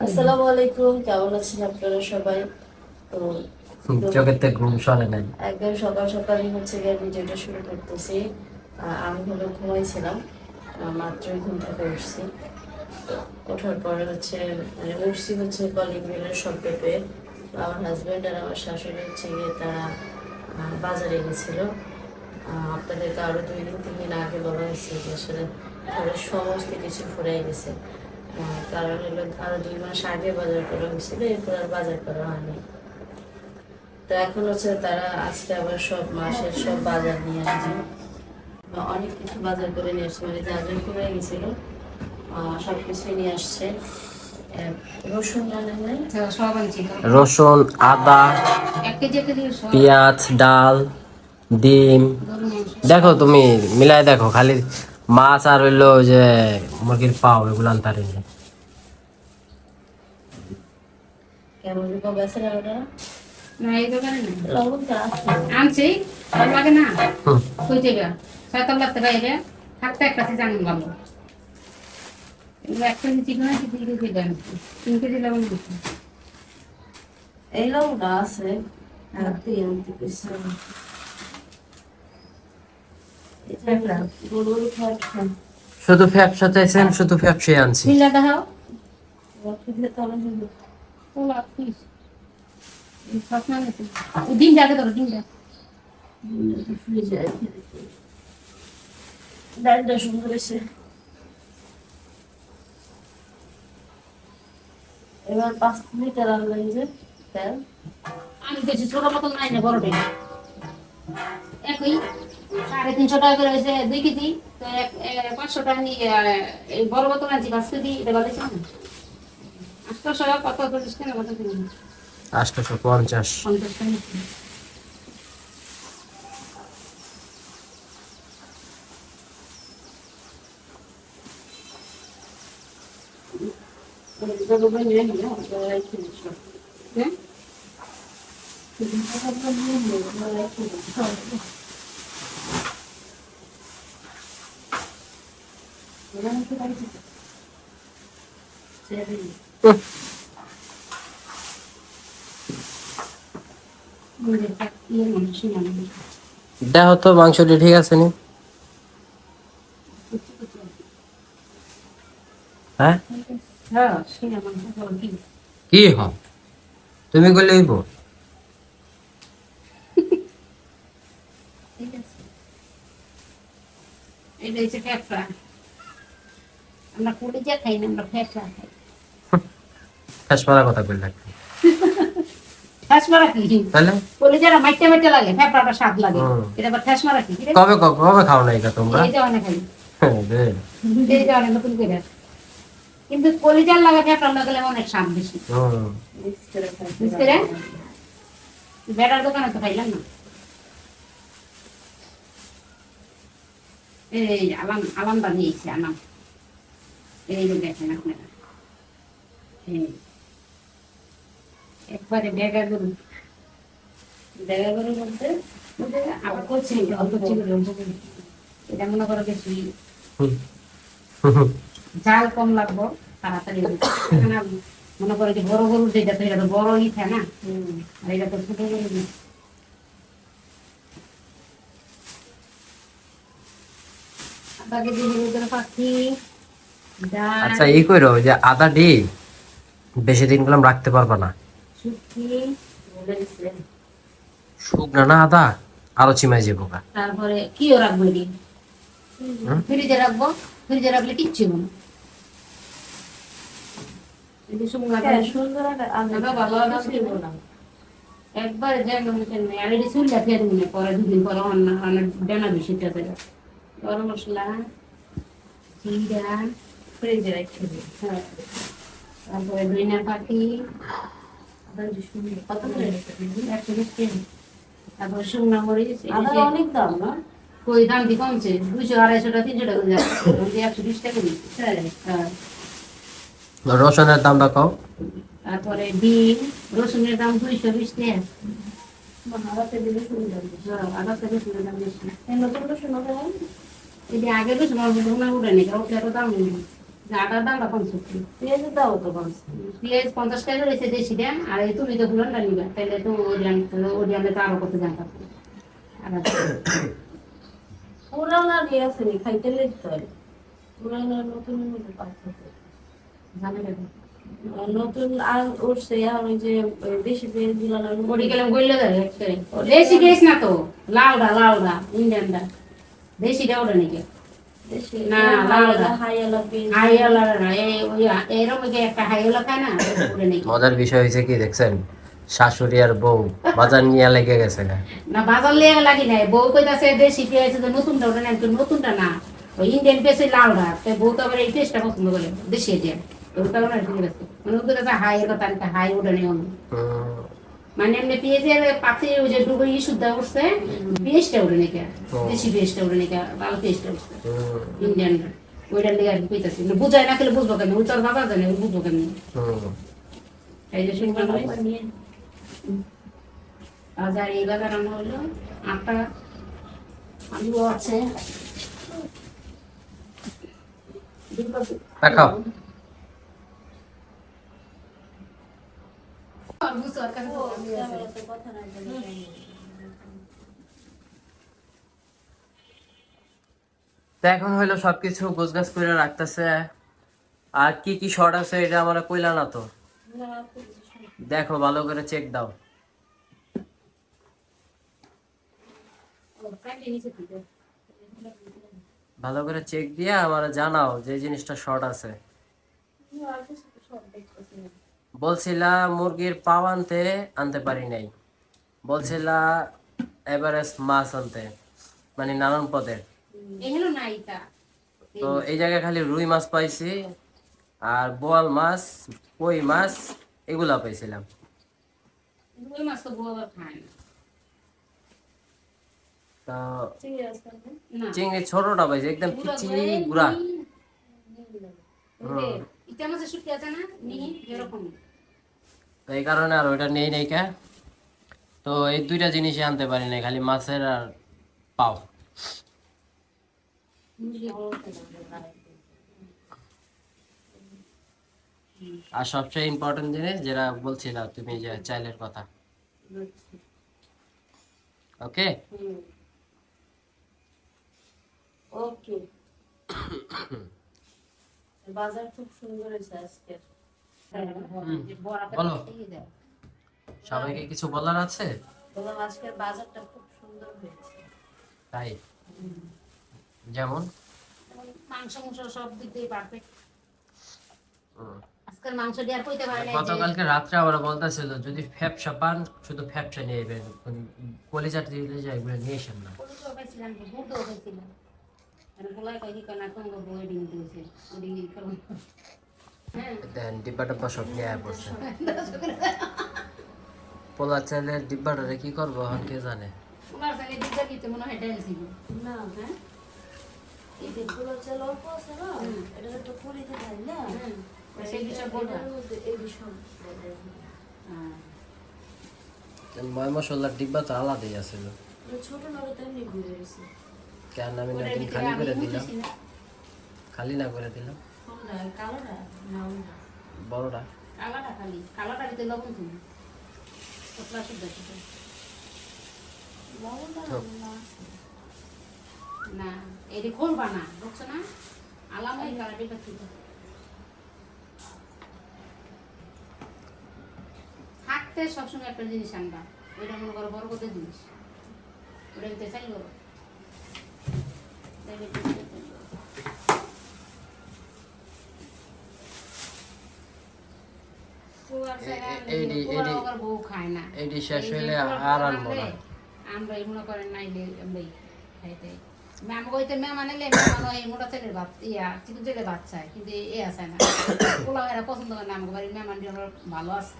আসসালামু আলাইকুম কেমন আছেন আপনারা সবাই? তো থেকে ঘুম সরে নাই। একদম সকাল সকালই হচ্ছে গিয়ে ভিডিওটা শুরু করতেছি। আমি হলো ঘুমাইছিলাম আহ, মাত্রই ঘুম থেকে উঠছি। ওঠার পরে হচ্ছে মানে উঠছি হচ্ছে কলিং বেলের শব্দ পেয়ে আমার হাজব্যান্ড আর আমার শাশুড়ি হচ্ছে গিয়ে তারা বাজারে গেছিল। আপনাদেরকে আরও দুই দিন তিন দিন আগে বলা হয়েছে যে আসলে ঘরের সমস্ত কিছু ফুরাই গেছে। কারণ হলো আরও দুই মাস আগে বাজার করা হয়েছিল এরপর আর বাজার করা হয়নি। তো এখন হচ্ছে তারা আজকে আবার সব মাসের সব বাজার নিয়ে আসছে। বা অনেক কিছু বাজার করে নিয়ে আসছে মানে যা যা করে গেছিল সব কিছুই নিয়ে আসছে। রসুন আনছি। রসুন আদা পেঁয়াজ ডাল ডিম। দেখো তুমি মিলাই দেখো খালি মাছ আর হইল ওই যে মুরগির পাও এগুলো আনতারি এই আছে। লবণটা আছে হাতে আনতে পেরেছি এটা গরু গরু খাওয়া খান শুধু ফ্যাপসা চাইছেন শুধু ফ্যাপসি আনছি। ডিম যাকে ডালটা সুন্দর এসে এবার পাঁচ লিটার আনলেন যে তেল। আমি বেশি ছোট মতন নাই না বড়টাই একই। সাড়ে তিনশো টাকা করে হয়েছে দুই কেজি। তো পাঁচশো টাকা নিয়ে এই বড় বোতল আনছি পাঁচ কেজি এটা বাড়িয়েছি না আটশো কত চল্লিশ টাকা কত কিলো আটশোশো পঞ্চাশ। পঞ্চাশ টাকা হ্যাঁ যতবার নিয়ে নিয়ে ওরা রেখে দিচ্ছ ওরা নাকি বাড়িতে ছেড়ে দিই নিজের টাকা দিয়ে মানুষ নিয়ে আনবে। দেখো তো মাংসটি ঠিক আছে নি? হ্যাঁ? কি হ? তুমি গেলে হইব। ঠিক আছে এটা হচ্ছে আমরা কুড়িটা খাই না আমরা ফ্যাফড়া খাই। ফ্যাস কথা কই লাগবে ঠ্যাস কি? তাহলে? কলিজারা মাইটে মাইটে লাগে ফ্যাফড়াটা স্বাদ লাগে। এটা আবার ঠ্যাস কি? কবে কবে খাও না এটা তোমরা? এই যে অনেক খাই এই যে অনেক নতুন করে। কিন্তু কলিজার লাগা ফ্যাফড়া লাগালে অনেক স্বাদ বেশি। হুম। মিক্স করে খাইতে বুঝতে রে বেড়ার দোকানে তো খাইলাম না। এই আলাম আলামদা নিয়েছি আনাম এই দেখেন আপনারা এই। একবারে বেগা গরু দেখা করে বলতে আবার করছি অল্প ছিল অল্প এটা মনে করো বেশি হুম। হুম। জাল কম লাগবো তাড়াতাড়ি মনে করো যে বড় গরু যেটা তো এটা তো বড় ইথা না আর এটা তো ছোট গরু কেজি পাখি আচ্ছা এই কইরো যে আদা ডি বেশি দিন গেলাম রাখতে পারবা না। শুকনা না আদা? আরও চিমাই যাব তারপরে কিও রাখব ফ্রিজে রাখব? ফ্রিজে রাখলে কিচ্ছু হবে না। এটি শুকনো হ্যাঁ, একবারে পরে দুদিন পরে অন্য বেশিটা দেবে গরম মশলা জিরা ফ্রিজে রেখে দিই হ্যাঁ। তারপরে দইনার পাখি কত করে? একশো বিশ তারপরে শুকনো মরিচ আদা অনেক দাম না? কই দাম দি কমছে? দুশো তিনশো টাকা যাচ্ছে। একশো বিশ টাকা দিচ্ছে হ্যাঁ। রসুনের দামটা কও তারপরে ডিম রসুনের দাম দুইশো বিশ টাকা। হ্যাঁ আগে রসুন উঠে নি ওটা দাম নেই। আটার দামটা পঞ্চাশ পেঁয়াজের দাও তো কম পেঁয়াজ পঞ্চাশ টাকা রয়েছে দেশি দাম আর এই তুমি তো ফুলনটা নিবে তাহলে তো ওরিয়ান ওরিয়ানে তো আরও কত দাম আর পুরানা নিয়ে আসেনি খাইতে লিখতে হয় পুরানা নতুন মধ্যে পার্থক্য। জানে না। আর নতুন আর উঠছে আর ওই যে দেশি পেঁয়াজগুলো ওটি গেলাম গইলে দেশি পেঁয়াজ না তো লাউডা লাউডা ইন্ডিয়ানটা। দেশিটা ওটা নাকি? না, মজার বিষয় হয়েছে কি দেখছেন শাশুড়ি আর বউ বাজার নিয়ে লেগে গেছে না বাজার লেগে লাগি নাই বউ কইতাছে দেশি পেঁয়াজ যে নতুনটা ওটা না নতুনটা না ওই ইন্ডিয়ান পেঁয়াজ লাউডা তো বউ তো আবার এই পেঁয়াজটা পছন্দ করে দেশি এটা ওটা ওনার ঠিক আছে মানে ওদের কাছে হাই কথা হাই ওটা নেই মানে এমনি পেঁয়াজের পাখি ওই যে ডুবে ই শুদ্ধ উঠছে পেঁয়াজটা উঠে নাকি দেশি পেঁয়াজটা উঠে নাকি লাল পেঁয়াজটা উঠছে হুম, ইন্ডিয়ান ওইটার লেগে আর কইতাছি না বুঝায় না খেলে বুঝব কেন ওই তোর বাবা জানে বুঝব কেন এই যে আজ আর এই বাজার রান্না হলো আটটা আলু আছে। দেখাও। এখন হইল সবকিছু গোছগাছ করে রাখতেছে। আর কি কি শর্ট আছে এটা আমার কইলা না তো? দেখো, ভালো করে চেক দাও। ভালো করে চেক দিয়ে আমার জানাও যে জিনিসটা শর্ট আছে আর কিছু তো সব দেখতেছি না। বলছিলা মুরগির পাও আনতে আনতে পারি নাই। বলছিলা এভারেস্ট মাছ আনতে মানে নানান পদের তো। এই জায়গায় খালি রুই মাছ পাইছি আর বোয়াল মাছ কই মাছ এগুলা পাইছিলাম। চিংড়ি ছোটটা পাইছি একদম গুড়া। ওই যে ইটা মাছের শুটকি আছে না এরকম তো এই কারণে আর ওইটা নেই নাই কা তো এই দুইটা জিনিসই আনতে পারি নাই, খালি মাছের আর পাও। আর সবচেয়ে ইম্পর্টেন্ট জিনিস যেটা বলছিলা তুমি যে চাইলের কথা। ওকে? ওকে। বাজার খুব সুন্দর হয়েছে আজকে বলো। সবাইকে কিছু বলার আছে? বললাম আজকের বাজারটা খুব সুন্দর হয়েছে। তাই? যেমন? মাংস মাংস সব দিক দিয়ে পারফেক্ট হুম। মাংস দিয়ে কইতে পারে না গতকালকে রাত্রে আবার বলতেছিল যদি ফ্যাপসা পান শুধু ফ্যাপসা নিয়ে যাবেন কলিজাট দিলে যায় এগুলো নিয়ে আসেন না। পুলিশও পাইছিলাম তো পাইছিলাম আর বলাই কই কি না কোন বই দিন দিয়েছে। ওদি কারণ দেন ডিব্বা টব্বা সব নিয়ে আয় পড়ছে পোলা চাইলের ডিব্বাটারে কি করব এখন কে জানে? মনে হয় ডাল ছিল না এই যে গুলো চাল অল্প আছে না এটা তো পুরিতে খাই না? সেই বিষয় বলবা। এটার মধ্যে এই বিষয়। বলে। ময় মশলার ডিব্বা তো আলাদাই আছিল কেন আমি খালি করে দিলাম? খালি না করে দিলাম? কোনটা কালোটা? না? বড়টা? কালাটা খালি। কালাটা ভিতরে লবণ তুমি। পতলা শুদ্ধ শুদ্ধ। লবণটা না। না এটি করবা না বুঝছ না? আলাম ওই কালারটি থাকতে সবসময় একটা জিনিস আনবা। ওইটা মনে করো বড় জিনিস। ওটা ভিতরে চাই করো এডি- এডি- বউ খায় না। এডি শেষ হইলে আর আনব না। আমরা এই মনে করেন নাইলে আমরা খাইতে। ম্যাম কইতে ম্যাম আনলে ম্যাম ওই মোটা ছেলের ভাত ইয়া চিকন ছেলে ভাত চায় কিন্তু এ আছে না। পোলাও এরা পছন্দ করে না আমাকে বাড়ির ম্যাম আনলে ভালো আছে।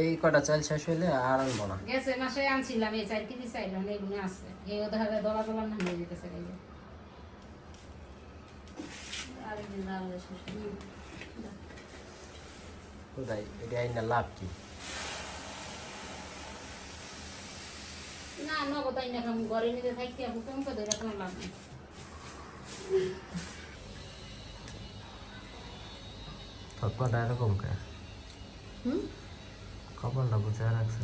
এই কটা চাল শেষ হইলে আর আনব না। গেছে মাসে আনছিলাম এই চার কেজি চাইলাম এগুলো আছে। এই দেখা যায় দলা দলা না হয়ে যেতেছে এই যে। আরেকদিন রান্না শেষ কোথায় এটা আইনা লাভ কি না নগদ আইনা খাম ঘরে নিজে থাকতে আপনি কম করে কোনো লাভ নেই তৎমাটা এরকম কে হুম কপালটা বুঝে রাখছে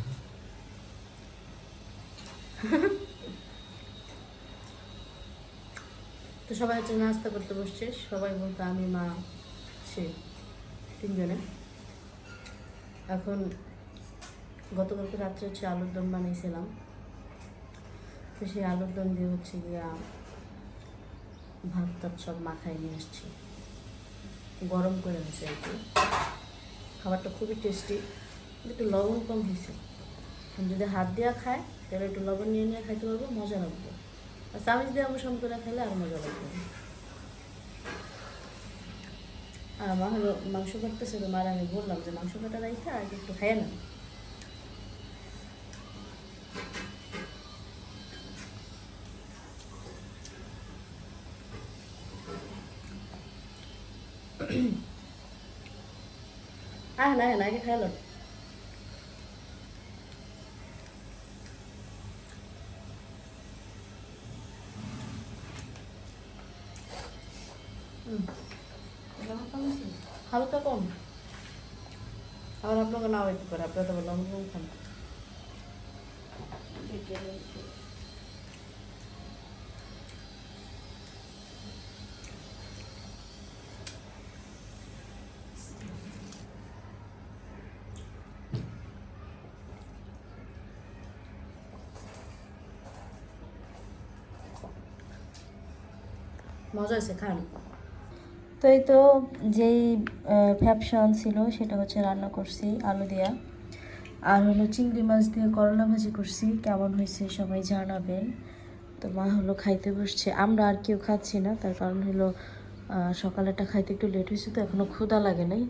তো সবাই হচ্ছে নাস্তা করতে বসছে সবাই বলতো আমি মা সে তিনজনে এখন গতকালকে রাত্রে হচ্ছে আলুর দম বানিয়েছিলাম। তো সেই আলুর দম দিয়ে হচ্ছে গিয়া ভাত টাত সব মাথায় নিয়ে আসছি। গরম করে হয়েছে আর কি। খাবারটা খুবই টেস্টি একটু লবণ কম হয়েছে। যদি হাত দেওয়া খায়, তাহলে একটু লবণ নিয়ে নিয়ে খাইতে পারব, মজা লাগবে। আর চামিচ দিয়ে অনুসরণ করে খেলে আর মজা লাগবে আর মা হলো মাংস কাটতেছে তো মার, আমি বললাম যে মাংস কাটা রাইখে, আর একটু খাইয়ে না হ্যাঁ না না, আগে খাইলো হালকা কম। আবার আপনাকে নাও একটু করে, আপনার তো লবণ কম খান। মজা হয়েছে, খান। তো এই তো যেই ফ্যাপশন ছিল সেটা হচ্ছে রান্না করছি আলু দিয়া। আর হলো চিংড়ি মাছ দিয়ে করলা ভাজি করছি কেমন হয়েছে সবাই জানাবেন। তো মা হলো খাইতে বসছে। আমরা আর কেউ খাচ্ছি না তার কারণ হলো আহ, সকালেরটা খাইতে একটু লেট হয়েছে তো এখনও ক্ষুধা লাগে নাই।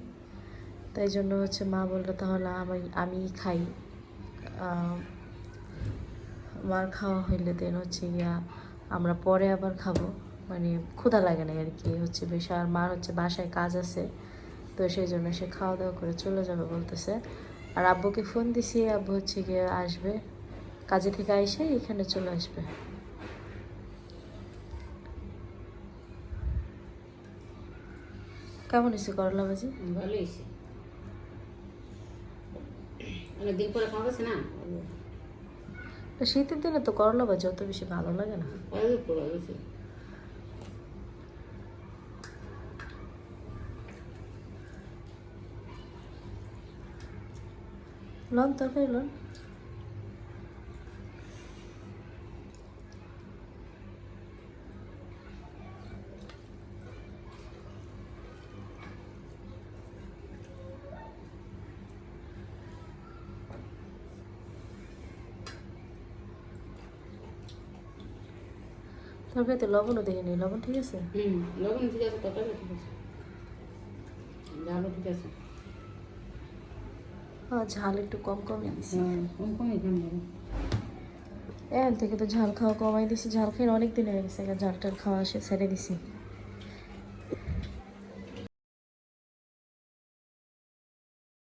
তাই জন্য হচ্ছে মা বলল তাহলে আমি আমি খাই। মার খাওয়া হইলে দেন হচ্ছে গিয়া আমরা পরে আবার খাব। মানে ক্ষুধা লাগে না আর কি হচ্ছে বেশ আর মার হচ্ছে বাসায় কাজ আছে তো সেই জন্য সে খাওয়া দাওয়া করে চলে যাবে বলতেছে। আর আব্বুকে ফোন দিছি আব্বু হচ্ছে গিয়ে আসবে কাজে থেকে আইসে এখানে চলে আসবে। কেমন হয়েছে করলা ভাজি? ভালো হয়েছে। অনেকদিন পরে খাওয়া গেছে না? শীতের দিনে তো করলা ভাজি অত বেশি ভালো লাগে না অনেক পরে গেছে লন, তরকারি লন। তরকারিতে লবণও দেখে নেই। লবণ ঠিক আছে? হুম, লবণ ঠিক আছে তরকারি ঠিক আছে। ডালও ঠিক আছে। ঝাল একটু কম কমই দিছি হ্যাঁ কম কমই খান এখান থেকে তো ঝাল খাওয়া কমাই দিছি। ঝাল খেয়ে অনেক দিন হয়ে গেছে ঝাল টাল খাওয়া সে ছেড়ে দিছি।